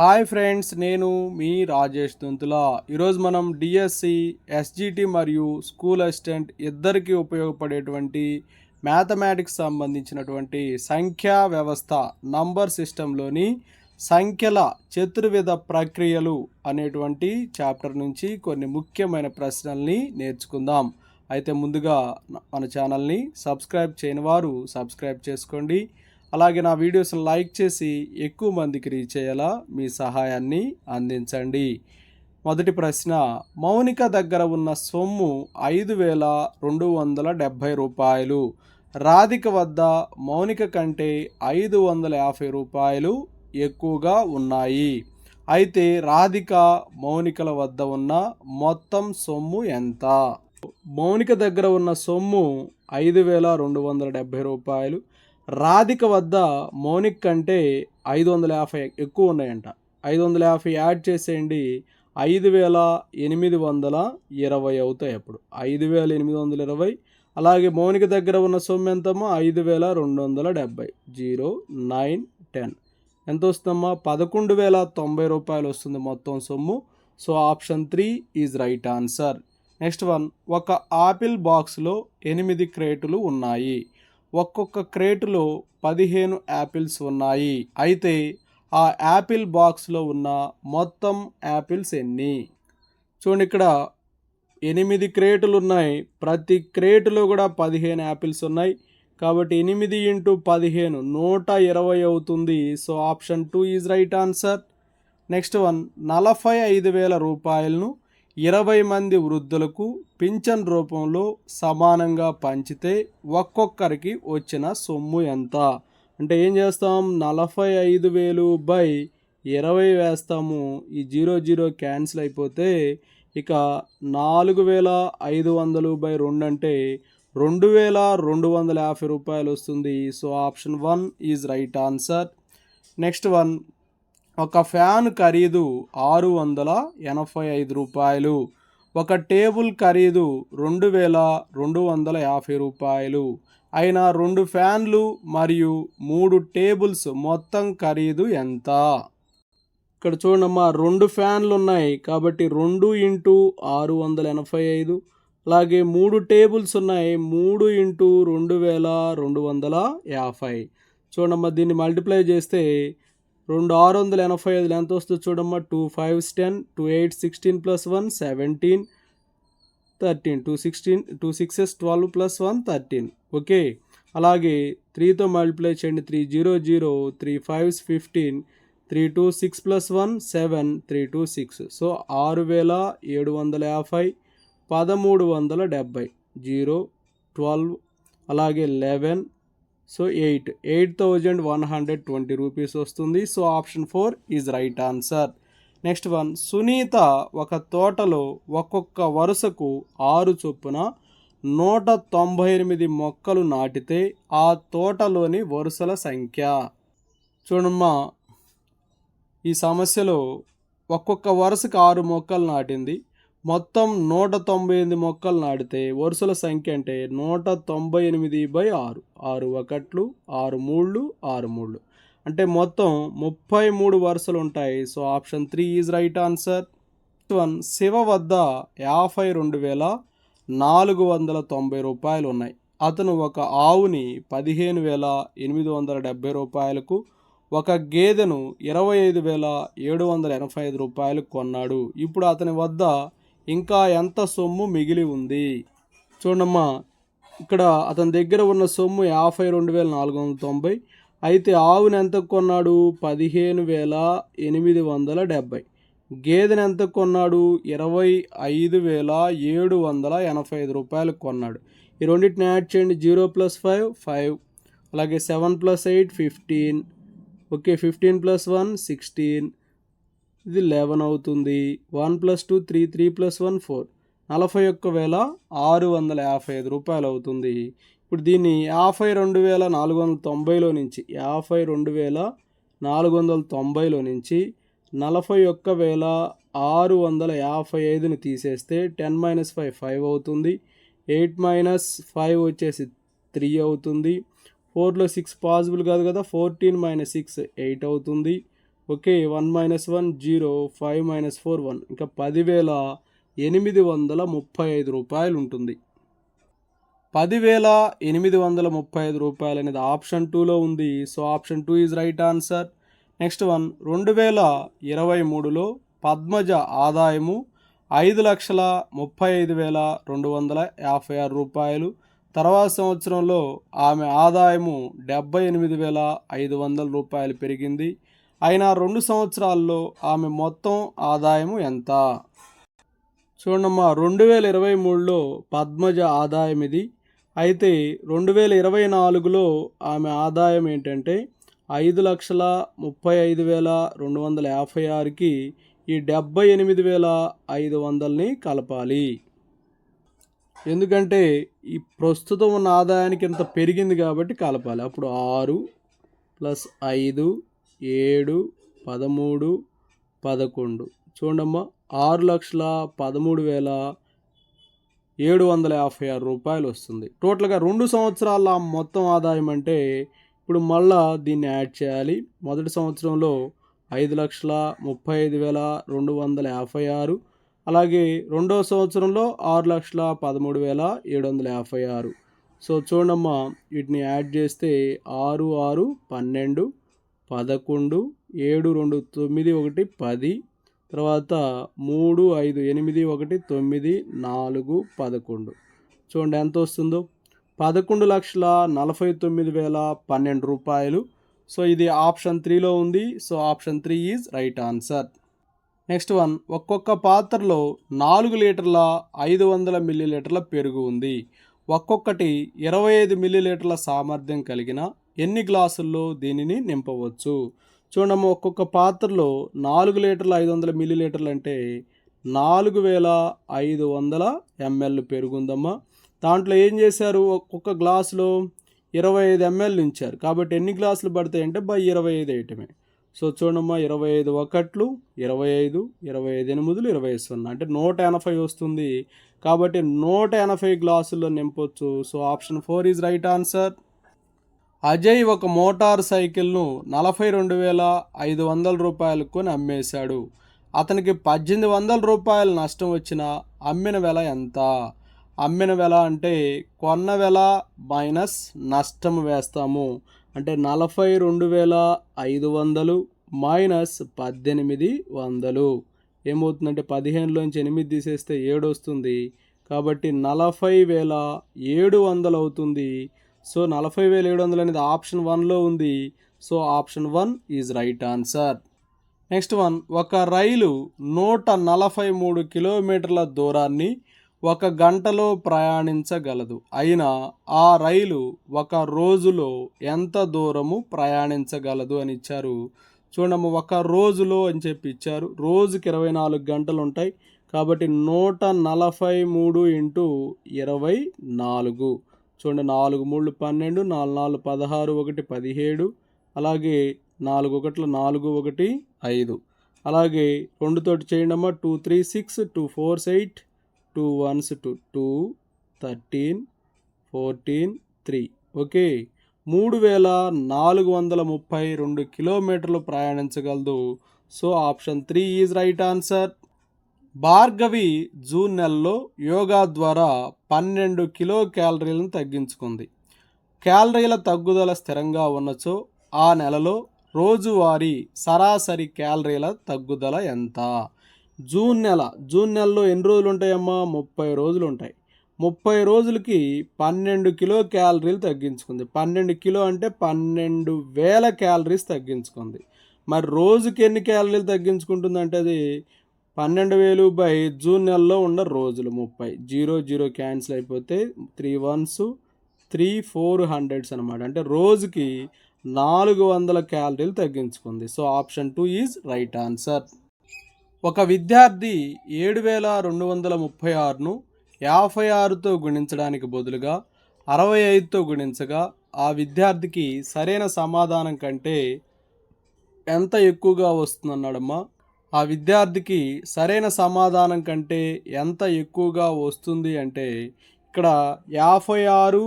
Hi friends నేను మీ రాజేష్ తుంతుల ఈరోజు మనం డిఎస్సి ఎస్జిటి మరియు స్కూల్ అసిస్టెంట్ ఇద్దరికీ ఉపయోగపడేటువంటి మ్యాథమెటిక్స్ సంబంధించినటువంటి సంఖ్యా వ్యవస్థ నంబర్ సిస్టంలోని సంఖ్యల చతుర్విధ ప్రక్రియలు అనేటువంటి చాప్టర్ నుంచి కొన్ని ముఖ్యమైన ప్రశ్నల్ని నేర్చుకుందాం. అయితే ముందుగా మన ఛానల్ని సబ్స్క్రైబ్ చేయని వారు సబ్స్క్రైబ్ చేసుకోండి. అలాగే నా వీడియోస్ని లైక్ చేసి ఎక్కువ మందికి రీచ్ అయ్యేలా మీ సహాయాన్ని అందించండి. మొదటి ప్రశ్న మౌనిక దగ్గర ఉన్న సొమ్ము ఐదు వేల రెండు వందల డెబ్భై రూపాయలు. రాధిక వద్ద మౌనిక కంటే ఐదు వందల యాభై రూపాయలు ఎక్కువగా ఉన్నాయి. అయితే రాధిక మౌనికల వద్ద ఉన్న మొత్తం సొమ్ము ఎంత? మౌనిక దగ్గర ఉన్న సొమ్ము ఐదు వేల రెండు వందల డెబ్భై రూపాయలు. రాధిక వద్ద మౌనిక్ కంటే ఐదు వందల యాభై ఎక్కువ ఉన్నాయంట. ఐదు వందల యాభై యాడ్ చేసేయండి. ఐదు వేల ఎనిమిది వందల ఇరవై అవుతాయి అప్పుడు. ఐదు వేల ఎనిమిది వందల ఇరవై. అలాగే మౌనిక దగ్గర ఉన్న సొమ్ము ఎంతమ్మా? ఐదు వేల రెండు వందల డెబ్బై జీరో నైన్ టెన్. ఎంత వస్తుందమ్మా? పదకొండు వేల తొంభై రూపాయలు వస్తుంది మొత్తం సొమ్ము. So option three is right answer. Next one. ఒక ఆపిల్ బాక్స్లో ఎనిమిది క్రేటులు ఉన్నాయి. ఒక్కొక్క క్రేటులో పదిహేను యాపిల్స్ ఉన్నాయి. అయితే ఆ యాపిల్ బాక్స్లో ఉన్న మొత్తం యాపిల్స్ ఎన్ని? చూడండి ఇక్కడ ఎనిమిది క్రేటులు ఉన్నాయి. ప్రతి క్రేటులో కూడా పదిహేను యాపిల్స్ ఉన్నాయి. కాబట్టి ఎనిమిది ఇంటూ పదిహేను నూట ఇరవై అవుతుంది. So option two is right answer. Next one నలభై ఐదు వేల రూపాయలను ఇరవై మంది వృద్ధులకు పింఛన్ రూపంలో సమానంగా పంచితే ఒక్కొక్కరికి వచ్చిన సొమ్ము ఎంత? అంటే ఏం చేస్తాం? నలభై ఐదు వేలు బై ఇరవై వేస్తాము. ఈ జీరో జీరో క్యాన్సిల్ అయిపోతే ఇక నాలుగు వేల ఐదు వందలు బై రెండు అంటే రెండు వేల రెండు వందల యాభై రూపాయలు వస్తుంది. So option one is right answer. Next one ఒక ఫ్యాన్ ఖరీదు ఆరు వందల ఎనభై ఐదు రూపాయలు. ఒక టేబుల్ ఖరీదు రెండు వేల రెండు వందల యాభై రూపాయలు. అయిన రెండు ఫ్యాన్లు మరియు మూడు టేబుల్స్ మొత్తం ఖరీదు ఎంత? ఇక్కడ చూడమ్మా రెండు ఫ్యాన్లు ఉన్నాయి కాబట్టి రెండు ఇంటూ ఆరు వందల ఎనభై ఐదు. అలాగే మూడు టేబుల్స్ ఉన్నాయి మూడు ఇంటూ రెండు వేల రెండు వందల యాభై. చూడమ్మా దీన్ని మల్టిప్లై చేస్తే రెండు ఆరు వందల ఎనభై ఐదులు ఎంత వస్తుంది చూడమ్మా. Two five ten two eight sixteen plus one seventeen thirteen two sixteen two sixes twelve plus one thirteen okay అలాగే త్రీతో మల్టిప్లై చేయండి. Three zero zero three fives fifteen three two six plus one seven three two six so ఆరు వేల ఏడు వందల యాభై పదమూడు వందల డెబ్భై జీరో ట్వెల్వ్ అలాగే eleven so eight. Eight thousand one hundred twenty rupees వస్తుంది. So option four is right answer. Next one. Sunita ఒక తోటలో ఒక్కొక్క వరుసకు ఆరు చొప్పున నూట తొంభై ఎనిమిది మొక్కలు నాటితే ఆ తోటలోని వరుసల సంఖ్య. చూడమ్మా ఈ సమస్యలో ఒక్కొక్క వరుసకు ఆరు మొక్కలు నాటింది. మొత్తం నూట తొంభై ఎనిమిది మొక్కలు నాటితే వరుసల సంఖ్య అంటే నూట తొంభై ఎనిమిది బై ఆరు. ఆరు ఒకట్లు ఆరు మూళ్ళు ఆరు మూళ్ళు. అంటే మొత్తం ముప్పై మూడు వరుసలు ఉంటాయి. So option three is right answer. One Shiva వద్ద యాభై రెండు వేల నాలుగు వందల తొంభై రూపాయలు ఉన్నాయి. అతను ఒక ఆవుని పదిహేను వేల ఎనిమిది వందల డెబ్బై రూపాయలకు ఒక గేదెను ఇరవై ఐదు వేల ఏడు వందల ఎనభై ఐదు రూపాయలకు కొన్నాడు. ఇప్పుడు అతని వద్ద ఇంకా ఎంత సొమ్ము మిగిలి ఉంది? చూడమ్మా ఇక్కడ అతని దగ్గర ఉన్న సొమ్ము యాభై రెండు వేల నాలుగు వందల తొంభై అయితే ఆవుని ఎంత కొన్నాడు? పదిహేను వేల ఎనిమిది వందల డెబ్భై. గేదెని ఎంత కొన్నాడు? ఇరవై ఐదు వేల ఏడు వందల ఎనభై ఐదు రూపాయలు కొన్నాడు. ఈ రెండింటిని యాడ్ చేయండి. Zero plus five five. అలాగే seven plus eight fifteen. Okay fifteen plus one sixteen. ఇది లెవెన్ అవుతుంది. One plus two three three plus one four నలభై ఒక్క వేల ఆరు వందల యాభై ఐదు రూపాయలు అవుతుంది. ఇప్పుడు దీన్ని యాభై రెండు వేల నాలుగు వందల తొంభైలో నుంచి యాభై రెండు వేల నాలుగు వందల తొంభైలో నుంచి నలభై ఒక్క వేల ఆరు వందల యాభై ఐదుని తీసేస్తే టెన్ మైనస్ ఫైవ్ ఫైవ్ అవుతుంది. ఎయిట్ మైనస్ ఫైవ్ వచ్చేసి త్రీ అవుతుంది. ఫోర్లో సిక్స్ పాసిబుల్ కాదు కదా ఫోర్టీన్ మైనస్ సిక్స్ ఎయిట్ అవుతుంది. Okay one minus one zero five minus four one. ఇంకా పదివేల ఎనిమిది వందల ముప్పై ఐదు రూపాయలు ఉంటుంది. పదివేల ఎనిమిది వందల ముప్పై ఐదు రూపాయలు అనేది ఆప్షన్ టూలో ఉంది. So option two is right answer. Next one రెండు వేల ఇరవై మూడులో పద్మజ ఆదాయము ఐదు లక్షల ముప్పై ఐదు వేల రెండు వందల యాభై ఆరు రూపాయలు. తర్వాత సంవత్సరంలో ఆమె ఆదాయము డెబ్బై ఎనిమిది వేల ఐదు వందల రూపాయలు పెరిగింది. అయినా రెండు సంవత్సరాల్లో ఆమె మొత్తం ఆదాయం ఎంత? చూడమ్మా రెండు వేల ఇరవై మూడులో పద్మజ ఆదాయం ఇది అయితే రెండు వేల ఇరవై నాలుగులో ఆమె ఆదాయం ఏంటంటే ఐదు లక్షల ముప్పై ఐదు వేల రెండు వందల యాభై ఆరుకి ఈ డెబ్బై ఎనిమిది వేల ఐదు వందలని కలపాలి. ఎందుకంటే ఈ ప్రస్తుతం ఉన్న ఆదాయానికి ఇంత పెరిగింది కాబట్టి కలపాలి. అప్పుడు ఆరు ప్లస్ ఐదు ఏడు పదమూడు పదకొండు. చూడమ్మా ఆరు లక్షల పదమూడు వేల ఏడు వందల యాభై ఆరు రూపాయలు వస్తుంది. టోటల్గా రెండు సంవత్సరాల మొత్తం ఆదాయం అంటే ఇప్పుడు మళ్ళా దీన్ని యాడ్ చేయాలి. మొదటి సంవత్సరంలో ఐదు లక్షల ముప్పై ఐదు వేల రెండు వందల యాభై ఆరు అలాగే రెండో సంవత్సరంలో ఆరు లక్షల పదమూడు వేల ఏడు వందల యాభై ఆరు. సో చూడమ్మా వీటిని యాడ్ చేస్తే ఆరు ఆరు పన్నెండు పదకొండు ఏడు రెండు తొమ్మిది ఒకటి పది తర్వాత మూడు ఐదు ఎనిమిది ఒకటి తొమ్మిది నాలుగు పదకొండు. చూడండి ఎంత వస్తుందో. పదకొండు లక్షల నలభై తొమ్మిది వేల పన్నెండు రూపాయలు. సో ఇది ఆప్షన్ త్రీలో ఉంది. So option three is right answer. Next one. ఒక్కొక్క పాత్రలో నాలుగు లీటర్ల ఐదు వందల మిల్లీలీటర్ల పెరుగు ఉంది. ఒక్కొక్కటి ఇరవై ఐదు మిల్లీలీటర్ల సామర్థ్యం కలిగిన ఎన్ని గ్లాసుల్లో దీనిని నింపవచ్చు? చూడము ఒక్కొక్క పాత్రలో నాలుగు లీటర్లు ఐదు వందల మిల్లీలీటర్లు అంటే నాలుగు వేల ఐదు వందల ఎంఎల్ పెరుగుందమ్మా. దాంట్లో ఏం చేశారు? ఒక్కొక్క గ్లాసులో ఇరవై ఐదు ఎంఎల్ ఉంచారు. కాబట్టి ఎన్ని గ్లాసులు పడతాయి అంటే బై ఇరవై ఐదు ఐటమే. సో చూడమ్మా ఇరవై ఐదు ఒకట్లు ఇరవై ఐదు ఇరవై ఐదు ఎనిమిదిలు ఇరవై సున్నా. అంటే నూట ఎనభై వస్తుంది. కాబట్టి నూట ఎనభై గ్లాసుల్లో నింపొచ్చు. So option four is right answer. Ajay ఒక మోటార్ సైకిల్ను నలభై రెండు వేల ఐదు వందల రూపాయలకు కొని అమ్మేశాడు. అతనికి పద్దెనిమిది వందల రూపాయలు నష్టం వచ్చిన అమ్మిన వెల ఎంత? అమ్మిన వెల అంటే కొన్న వెల మైనస్ నష్టం వేస్తాము. అంటే నలభై రెండు వేల ఐదు వందలు మైనస్ పద్దెనిమిది వందలు. ఏమవుతుందంటే పదిహేనులోంచి ఎనిమిది తీసేస్తే ఏడు వస్తుంది కాబట్టి నలభై వేల ఏడు వందలు అవుతుంది. సో నలభై వేల ఏడు వందలు అనేది ఆప్షన్ వన్లో ఉంది. So option one is right answer. Next one ఒక రైలు నూట నలభై మూడు కిలోమీటర్ల దూరాన్ని ఒక గంటలో ప్రయాణించగలదు. అయినా ఆ రైలు ఒక రోజులో ఎంత దూరము ప్రయాణించగలదు అని ఇచ్చారు. చూడము ఒక రోజులో అని చెప్పి ఇచ్చారు. రోజుకి ఇరవై నాలుగు గంటలు ఉంటాయి. కాబట్టి నూట నలభై మూడు ఇంటూ ఇరవై నాలుగు. చూడండి నాలుగు మూడు పన్నెండు నాలుగు నాలుగు పదహారు ఒకటి పదిహేడు అలాగే నాలుగు ఒకట్ల నాలుగు ఒకటి ఐదు. అలాగే రెండుతోటి చేయండి అమ్మా two three six two fours eight two ones two two thirteen fourteen three. Okay. మూడు వేల నాలుగు వందల ముప్పై రెండు కిలోమీటర్లు ప్రయాణించగలదు. So option three is right answer. Bhargavi June నెలలో యోగా ద్వారా పన్నెండు కిలో క్యాలరీలను తగ్గించుకుంది. క్యాలరీల తగ్గుదల స్థిరంగా ఉన్నచో ఆ నెలలో రోజువారీ సరాసరి క్యాలరీల తగ్గుదల ఎంత? జూన్ నెల జూన్ నెలలో ఎన్ని రోజులు ఉంటాయమ్మా ముప్పై రోజులు ఉంటాయి ముప్పై రోజులకి పన్నెండు కిలో క్యాలరీలు తగ్గించుకుంది. పన్నెండు కిలో అంటే పన్నెండు వేల క్యాలరీస్ తగ్గించుకుంది. మరి రోజుకి ఎన్ని క్యాలరీలు తగ్గించుకుంటుంది అంటే అది పన్నెండు వేలు బై జూన్ నెలలో ఉన్న రోజులు ముప్పై. జీరో జీరో క్యాన్సిల్ అయిపోతే three ones three four hundreds అనమాట అంటే రోజుకి నాలుగు వందల క్యాలరీలు తగ్గించుకుంది. So option two is right answer. ఒక విద్యార్థి ఏడు వేల రెండు వందల ముప్పై ఆరును యాభై ఆరుతో గుణించడానికి బదులుగా అరవై ఐదుతో గుణించగా ఆ విద్యార్థికి సరైన సమాధానం కంటే ఎంత ఎక్కువగా వస్తుందన్నాడమ్మా? ఆ విద్యార్థికి సరైన సమాధానం కంటే ఎంత ఎక్కువగా వస్తుంది అంటే ఇక్కడ యాభై ఆరు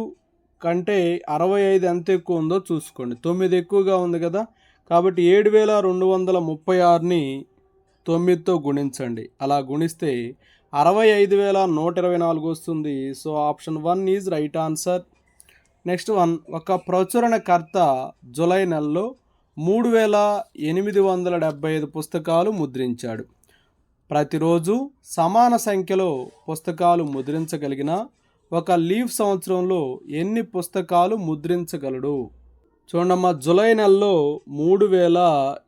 కంటే అరవై ఐదు ఎంత ఎక్కువ ఉందో చూసుకోండి. తొమ్మిది ఎక్కువగా ఉంది కదా కాబట్టి ఏడు వేల రెండు వందల ముప్పై ఆరుని తొమ్మిదితో గుణించండి. అలా గుణిస్తే అరవై ఐదు వేల నూట ఇరవై నాలుగు వస్తుంది. So option one is right answer. Next one ఒక ప్రచురణకర్త జులై నెలలో మూడు వేల ఎనిమిది వందల డెబ్బై ఐదు పుస్తకాలు ముద్రించాడు. ప్రతిరోజు సమాన సంఖ్యలో పుస్తకాలు ముద్రించగలిగిన ఒక లీవ్ సంవత్సరంలో ఎన్ని పుస్తకాలు ముద్రించగలడు? చూడమ్మా జులై నెలలో మూడు వేల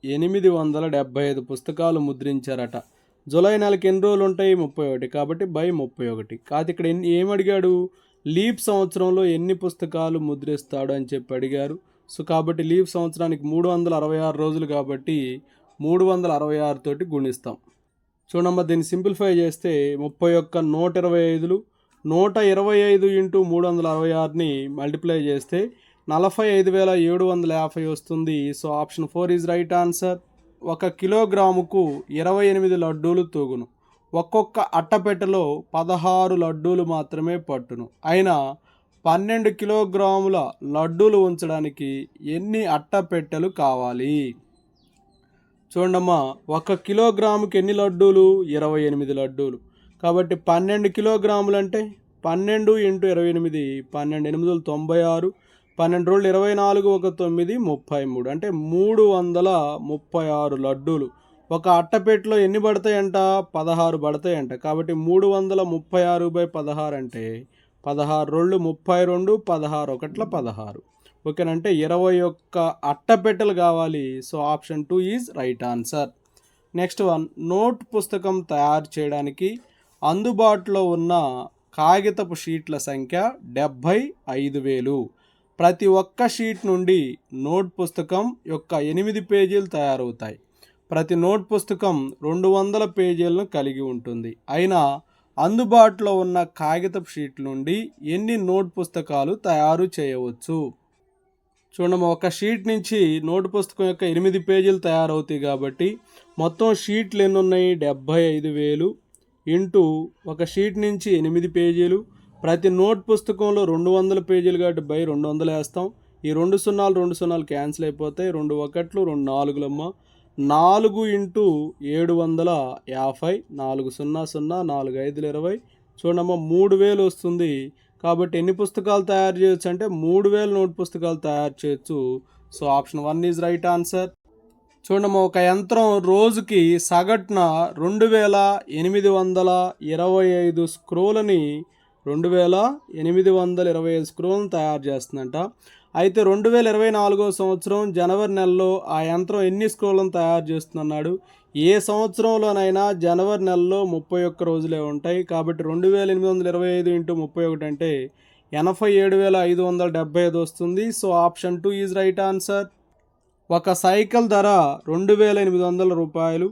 ఎనిమిది వందల డెబ్బై ఐదు పుస్తకాలు ముద్రించారట. జులై నెలకి ఎన్ని రోజులు ఉంటాయి? ముప్పై ఒకటి. కాబట్టి బై ముప్పై ఒకటి. కాదు ఇక్కడ ఎన్ని ఏమడిగాడు లీప్ సంవత్సరంలో ఎన్ని పుస్తకాలు ముద్రిస్తాడు అని చెప్పి అడిగారు. సో కాబట్టి లీవ్ సంవత్సరానికి మూడు వందల అరవై ఆరు రోజులు కాబట్టి మూడు వందల అరవై ఆరు తోటి గుణిస్తాం. చూడమ్మా దీన్ని సింప్లిఫై చేస్తే ముప్పై ఒక్క నూట ఇరవై ఐదులు నూట ఇరవై ఐదు ఇంటూ మూడు వందల అరవై ఆరుని మల్టిప్లై చేస్తే నలభై ఐదు వేల ఏడు వందల యాభై వస్తుంది. So option four is right answer. ఒక కిలోగ్రాముకు ఇరవై ఎనిమిది లడ్డూలు తూగును. ఒక్కొక్క అట్టపెట్టెలో పదహారు లడ్డూలు మాత్రమే పట్టును. అయినా పన్నెండు కిలోగ్రాముల లడ్డూలు ఉంచడానికి ఎన్ని అట్టపెట్టెలు కావాలి? చూడమ్మా ఒక కిలోగ్రాముకి ఎన్ని లడ్డూలు? ఇరవై ఎనిమిది లడ్డూలు. కాబట్టి పన్నెండు కిలోగ్రాములు అంటే పన్నెండు ఇంటూ ఇరవై ఎనిమిది పన్నెండు ఎనిమిదిలు తొంభై ఆరు పన్నెండు రోజులు ఇరవై నాలుగు ఒక తొమ్మిది ముప్పై మూడు. అంటే మూడు వందల ముప్పై ఆరు లడ్డూలు. ఒక అట్టపెట్టెలో ఎన్ని పడతాయంట? పదహారు పడతాయంట. కాబట్టి మూడు వందల ముప్పై ఆరు బై పదహారు అంటే పదహారు రెండు ముప్పై రెండు పదహారు ఒకట్ల పదహారు. ఓకేనంటే ఇరవై ఒక్క అట్టపెట్టెలు కావాలి. So option two is right answer. Next one note పుస్తకం తయారు చేయడానికి అందుబాటులో ఉన్న కాగితపు షీట్ల సంఖ్య డెబ్భై ఐదు వేలు. ప్రతి ఒక్క షీట్ నుండి నోట్ పుస్తకం యొక్క ఎనిమిది పేజీలు తయారవుతాయి. ప్రతి నోట్ పుస్తకం రెండు వందల పేజీలను కలిగి ఉంటుంది. అయినా అందుబాటులో ఉన్న కాగితపు షీట్ నుండి ఎన్ని నోట్ పుస్తకాలు తయారు చేయవచ్చు? చూడమ్మా ఒక షీట్ నుంచి నోటు పుస్తకం యొక్క ఎనిమిది పేజీలు తయారవుతాయి కాబట్టి మొత్తం షీట్లు ఎన్ని ఉన్నాయి? డెబ్భై ఐదు వేలు ఇంటూ ఒక షీట్ నుంచి ఎనిమిది పేజీలు. ప్రతి నోట్ పుస్తకంలో రెండు వందల పేజీలు కాబట్టి బై రెండు వందలు వేస్తాం. ఈ రెండు సున్నాలు రెండు సున్నాలు క్యాన్సిల్ అయిపోతాయి. రెండు ఒకట్లు రెండు నాలుగులమ్మ. నాలుగు ఇంటూ ఏడు వందల యాభై నాలుగు సున్నా సున్నా నాలుగు ఐదులు ఇరవై. చూడమ్మా మూడు వేలు వస్తుంది. కాబట్టి ఎన్ని పుస్తకాలు తయారు చేయొచ్చు అంటే మూడు వేల నోట్ పుస్తకాలు తయారు చేయొచ్చు. So option one is right answer. చూడమ్మా ఒక యంత్రం రోజుకి సగటున రెండు వేల ఎనిమిది వందల ఇరవై ఐదు స్క్రోలని రెండు వేల ఎనిమిది వందల ఇరవై ఐదు స్క్రోలను తయారు చేస్తుందంట. అయితే రెండు వేల ఇరవై నాలుగో సంవత్సరం జనవరి నెలలో ఆ యంత్రం ఎన్ని స్క్రోలను తయారు చేస్తున్నాడు ఏ సంవత్సరంలోనైనా జనవరి నెలలో ముప్పై ఒక్క రోజులే ఉంటాయి. కాబట్టి రెండు వేల ఎనిమిది వందల ఇరవై ఐదు ఇంటూ ముప్పై ఒకటి అంటే ఎనభై ఏడు వేల ఐదు వందల డెబ్బై ఐదు వస్తుంది. So option two is right answer. ఒక సైకిల్ ధర రెండు వేల ఎనిమిది వందల రూపాయలు.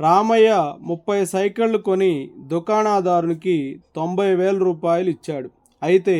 రామయ్య ముప్పై సైకిళ్ళు కొని దుకాణదారునికి తొంభై వేల రూపాయలు ఇచ్చాడు. అయితే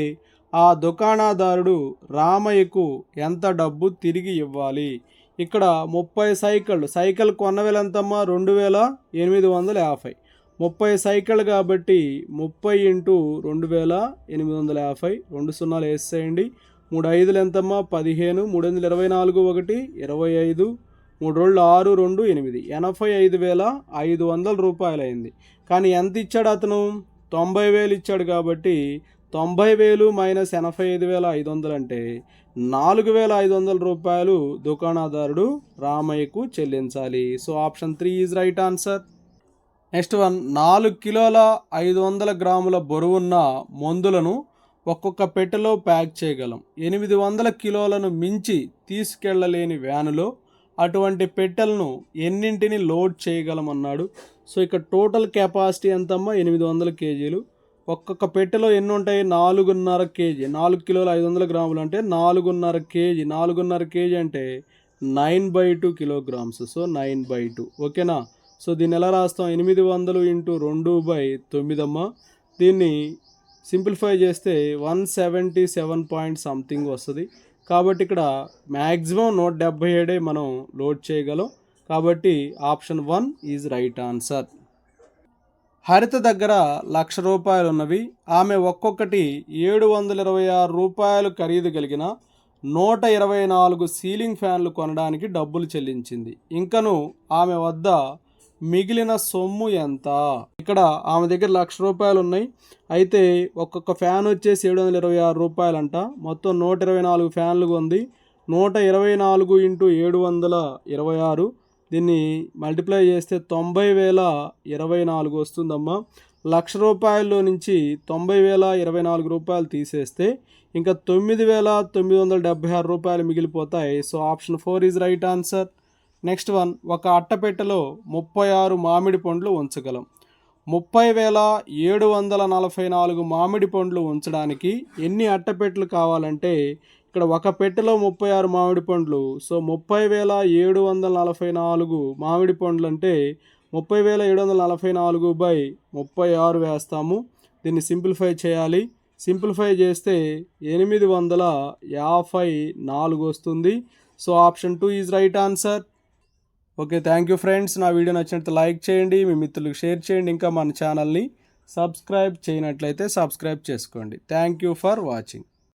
ఆ దుకాణదారుడు రామయ్యకు ఎంత డబ్బు తిరిగి ఇవ్వాలి? ఇక్కడ ముప్పై సైకిళ్ళు. సైకిల్ కొన్న వేల ఎంతమ్మా? రెండు వేల ఎనిమిది వందల యాభై. ముప్పై సైకిళ్ళు కాబట్టి ముప్పై ఇంటూ రెండు వేల ఎనిమిది వందల యాభై. రెండు సున్నాలు వేసేయండి. మూడు ఐదులు ఎంతమ్మా? పదిహేను. మూడు వందల ఇరవై నాలుగు ఒకటి ఇరవై ఐదు. మూడు రోజులు ఆరు రెండు ఎనిమిది. ఎనభై ఐదు వేల ఐదు వందల రూపాయలు అయింది కానీ ఎంత ఇచ్చాడు అతను? తొంభై వేలు ఇచ్చాడు కాబట్టి తొంభై వేలు మైనస్ ఎనభై ఐదు వేల ఐదు వందలు అంటే నాలుగు వేల ఐదు వందల రూపాయలు దుకాణదారుడు రామయ్యకు చెల్లించాలి. So option three is right answer. Next one నాలుగు కిలోల ఐదు వందల గ్రాముల బరువున్న మందులను ఒక్కొక్క పెట్టెలో ప్యాక్ చేయగలం. ఎనిమిది వందల కిలోలను మించి తీసుకెళ్ళలేని వ్యానులో అటువంటి పెట్టెలను ఎన్నింటిని లోడ్ చేయగలమన్నాడు సో ఇక్కడ టోటల్ కెపాసిటీ ఎంతమ్మా? ఎనిమిది వందల కేజీలు. ఒక్కొక్క పెట్టెలో ఎన్ని ఉంటాయి నాలుగున్నర కేజీ. నాలుగు కిలోలు ఐదు వందల గ్రాములు అంటే నాలుగున్నర కేజీ. నాలుగున్నర కేజీ అంటే nine by two kilograms. So nine by two. ఓకేనా? సో దీన్ని ఎలా రాస్తాం? ఎనిమిది వందలు ఇంటూ రెండు బై తొమ్మిదమ్మ. దీన్ని సింప్లిఫై చేస్తే one seventy seven point something వస్తుంది. కాబట్టి ఇక్కడ మ్యాక్సిమం నూట డెబ్బై ఏడే మనం లోడ్ చేయగలం. కాబట్టి option one is right answer. Haritha దగ్గర లక్ష రూపాయలు ఉన్నవి ఆమె ఒక్కొక్కటి ఏడు వందల ఇరవై ఆరు రూపాయలు ఖరీదు కలిగిన నూట ఇరవై నాలుగు సీలింగ్ ఫ్యాన్లు కొనడానికి డబ్బులు చెల్లించింది. ఇంకను ఆమె వద్ద మిగిలిన సొమ్ము ఎంత? ఇక్కడ ఆమె దగ్గర లక్ష రూపాయలు ఉన్నాయి అయితే ఒక్కొక్క ఫ్యాన్ వచ్చేసి ఏడు వందల ఇరవై ఆరు రూపాయలంట. మొత్తం నూట ఇరవై నాలుగు ఫ్యాన్లు ఉంది. నూట ఇరవై నాలుగు ఇంటూ ఏడు వందల ఇరవై ఆరు దీన్ని మల్టిప్లై చేస్తే తొంభై వేల ఇరవై నాలుగు వస్తుందమ్మా. లక్ష రూపాయల్లో నుంచి తొంభై వేల ఇరవై నాలుగు రూపాయలు తీసేస్తే ఇంకా తొమ్మిది వేల తొమ్మిది వందల డెబ్బై ఆరు రూపాయలు మిగిలిపోతాయి. So option four is right answer. Next one ఒక అట్టపెట్టెలో ముప్పై ఆరు మామిడి పండ్లు ఉంచగలం. ముప్పై వేల ఏడు వందల నలభై నాలుగు మామిడి పండ్లు ఉంచడానికి ఎన్ని అట్టపెట్టెలు కావాలంటే ఇక్కడ ఒక పెట్టెలో ముప్పై ఆరు మామిడి పండ్లు. సో ముప్పై వేల ఏడు వందల నలభై నాలుగు మామిడి పండ్లు అంటే ముప్పై వేల ఏడు వందల నలభై నాలుగు బై ముప్పై ఆరు వేస్తాము. దీన్ని సింప్లిఫై చేయాలి. సింప్లిఫై చేస్తే ఎనిమిది వందల యాభై నాలుగు వస్తుంది. So option two is right answer. Okay thank you friends. నా వీడియో నచ్చినట్టు లైక్ చేయండి మీ మిత్రులకు షేర్ చేయండి ఇంకా మన ఛానల్ని సబ్స్క్రైబ్ చేయనట్లయితే సబ్స్క్రైబ్ చేసుకోండి. Thank you for watching.